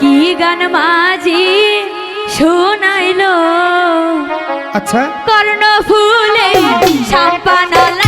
কি গান মাঝি শোনাইলো? আচ্ছা। কর্ণ ফুলে সাম্পানালা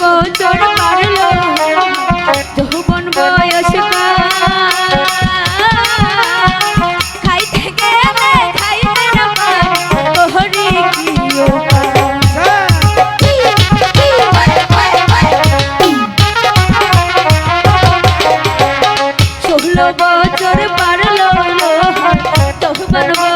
বছর মারল। যৌবন বয়স খাইতে গেলে খাইতে না কহরি কিও ষোলো বছর পারল যৌবন বয়স